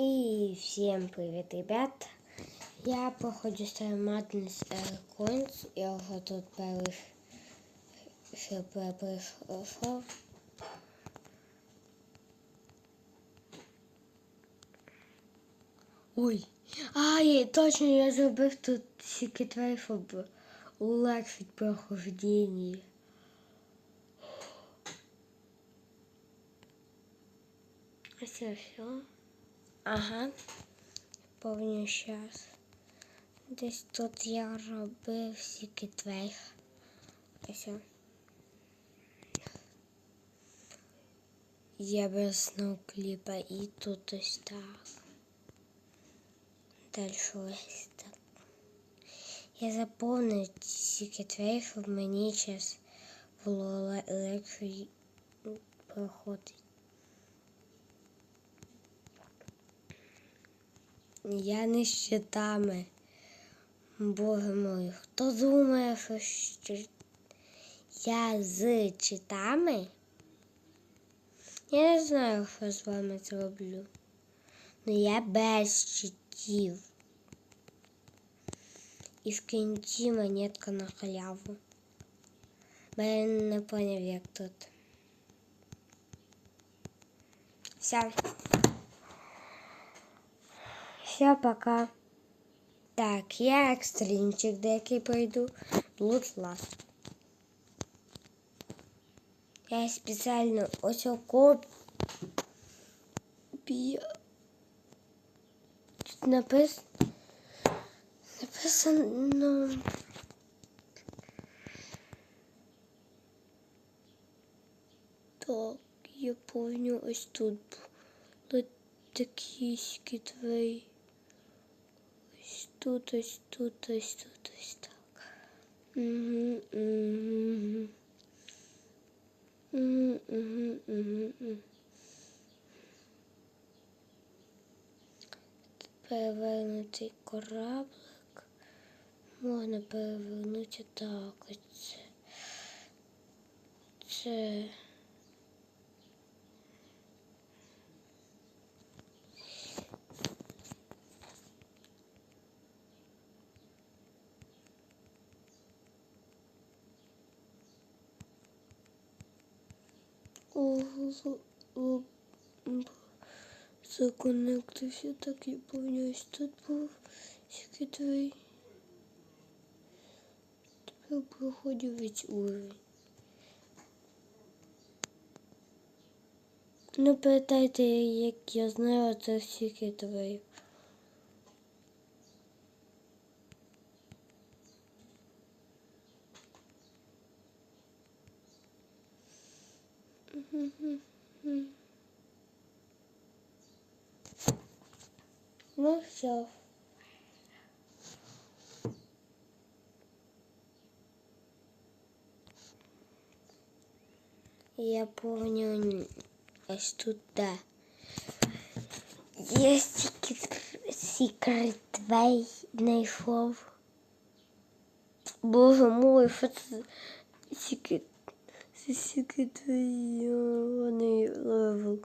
И всем привет, ребят! Я походу Star Madness Air Coins. Я уже тут первый ХП пришел. Ой! Ай, точно, я забыл тут секретарь улучшить прохождение. Все, все. Ага. Повню час. Десь тут я робив секретарь. Ось. о. Я берснув кліпа і тут ось так. Дальше ось так. Я заповнив секретарь, щоб мені час було легше проходити. Я не з щитами. Боже мой, хто думає, що щ- я з читами? Я не знаю, що з вами зроблю. Ну я без щитів. І в кінці монетка на халяву. Бо я не поняв, як тут. Все. Все, пока. Так, я екстрімчик деякий пройду. Лут ласт. Я спеціально ось копія. Тут напис... написано. Так, я помню, ось тут такі скітвей. Тут, ось тут, ось тут, ось так. Мгм. Перевернутий кораблик. Можна перевернути так. Ось це. Законектився, так я повністю тут був секретарь. Тепер проходив весь уровень. Ну, питайте, як я знаю це всі секретарів. Ну все. Я помню, ось тут, да. Є секрет вей знайшов. Боже мой, що це за секрет? Це секретний левел.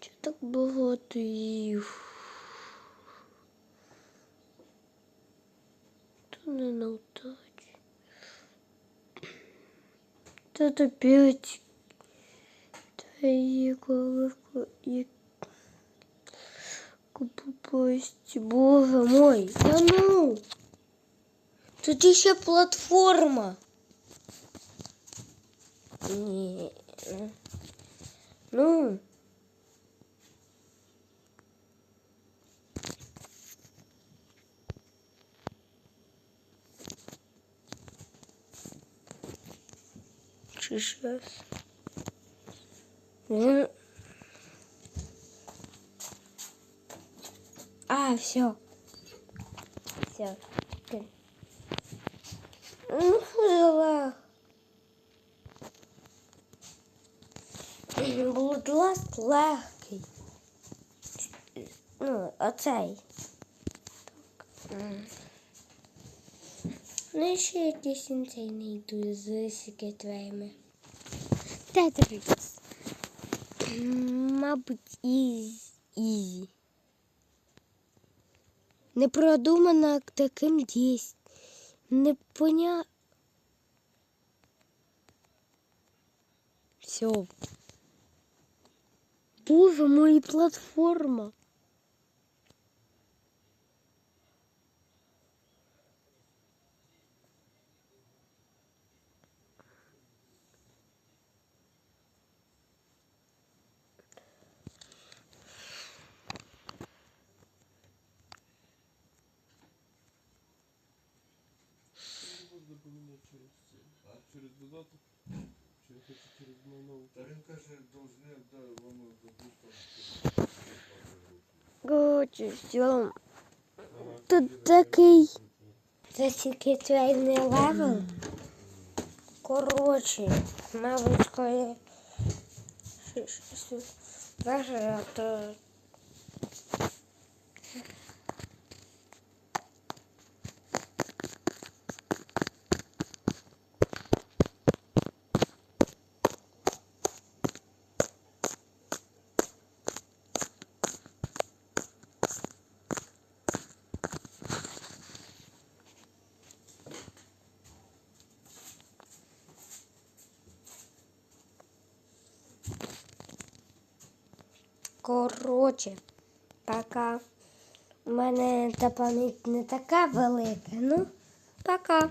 Чи так багато їх? То не наутач. Тут опять твої головку і попасть. Боже мой, да ну! Тут еще платформа. Не. Ну. Сейчас. Ну. А, все. Все. Ну, жила. Блудласт легкий. Ну, оцей. Ну, ще якийсь інцей не йду з секретарями. Тетріс. Мабуть, із... ізі. Не продумано таким дійс. Не поня... Все. Боже, мой, платформа. розуміння через це. А? Через додаток. Чи через майнову. Та він каже, довжини вам дадуть там. Короче, все. Тут такий. Це секретний левел. Короче, навичкою. Наша, то коротше, пока. У мене та пам'ять не така велика. Ну, пока.